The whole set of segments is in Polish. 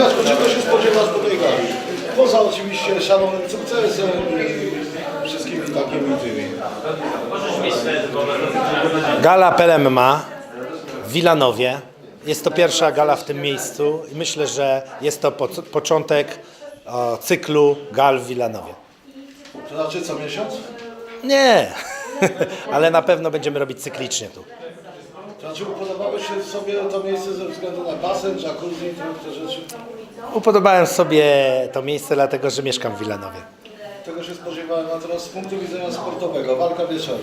Jacku, czego się spodziewasz po tej gali? Poza oczywiście szalonym sukcesem i wszystkimi takimi tymi. Gala PLMMA w Wilanowie. Jest to pierwsza gala w tym miejscu i myślę, że jest to po, początek o, cyklu gal w Wilanowie. To znaczy co miesiąc? Nie, ale na pewno będziemy robić cyklicznie tu. Znaczy upodobało się sobie to miejsce ze względu na basen, jacuzzi i te- te rzeczy? Upodobałem sobie to miejsce, dlatego że mieszkam w Wilanowie. Tego się spodziewałem, a teraz z punktu widzenia sportowego, walka wieczoru.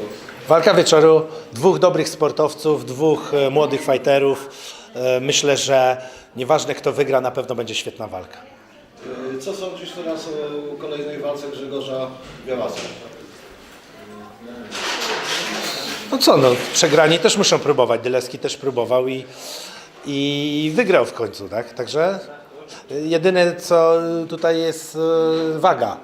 Walka wieczoru, dwóch dobrych sportowców, dwóch e, młodych fighterów. E, Myślę, że nieważne kto wygra, na pewno będzie świetna walka. Yy, Co sądzisz teraz o kolejnej walce Grzegorza Białasa? No co, no, przegrani też muszą próbować. Dyleski też próbował i, i wygrał w końcu, tak? Także jedyne co tutaj jest y, waga.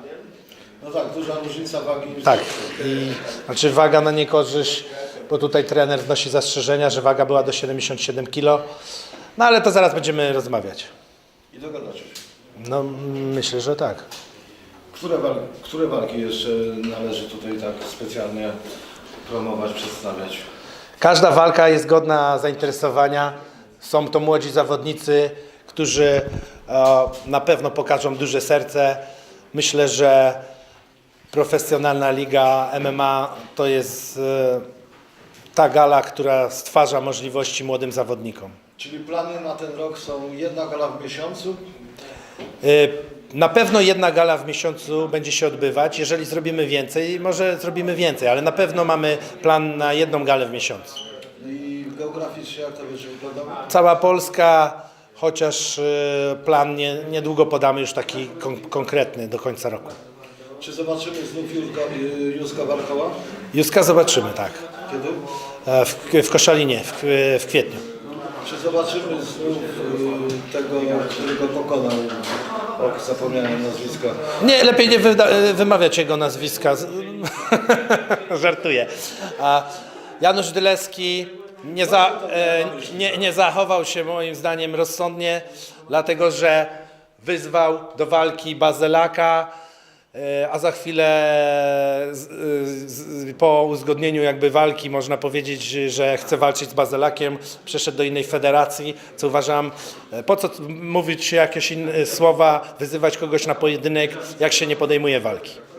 No tak, duża różnica wagi. Tak. I, znaczy waga na niekorzyść, bo tutaj trener wnosi zastrzeżenia, że waga była do 77 kg. No ale to zaraz będziemy rozmawiać. I dogadacie się. No myślę, że tak. Które, które walki jeszcze należy tutaj tak specjalnie promować, przedstawiać? Każda walka jest godna zainteresowania. Są to młodzi zawodnicy, którzy e, na pewno pokażą duże serce. Myślę, że profesjonalna liga MMA to jest e, ta gala, która stwarza możliwości młodym zawodnikom. Czyli plany na ten rok są jedna gala w miesiącu, E, Na pewno jedna gala w miesiącu będzie się odbywać. Jeżeli zrobimy więcej, może zrobimy więcej, ale na pewno mamy plan na jedną galę w miesiącu. i geograficznie jak to będzie wyglądało? Cała Polska, chociaż y, plan nie, niedługo podamy już taki kon konkretny do końca roku. Czy zobaczymy znów Jurka, y, Józka Warkoła? Juska zobaczymy, tak. Kiedy? E, W, w Koszalinie, w, w kwietniu. Czy zobaczymy znów y, tego, którego pokonał? Och, zapomniałem nazwiska. Nie, lepiej nie e, wymawiać jego nazwiska. Żartuję. A Janusz Dyleski nie, za, e, nie, nie zachował się moim zdaniem rozsądnie, dlatego że wyzwał do walki Bazelaka, a za chwilę po uzgodnieniu jakby walki można powiedzieć, że chce walczyć z Bazelakiem, przeszedł do innej federacji, co uważam, e, po co mówić jakieś słowa, wyzywać kogoś na pojedynek, jak się nie podejmuje walki.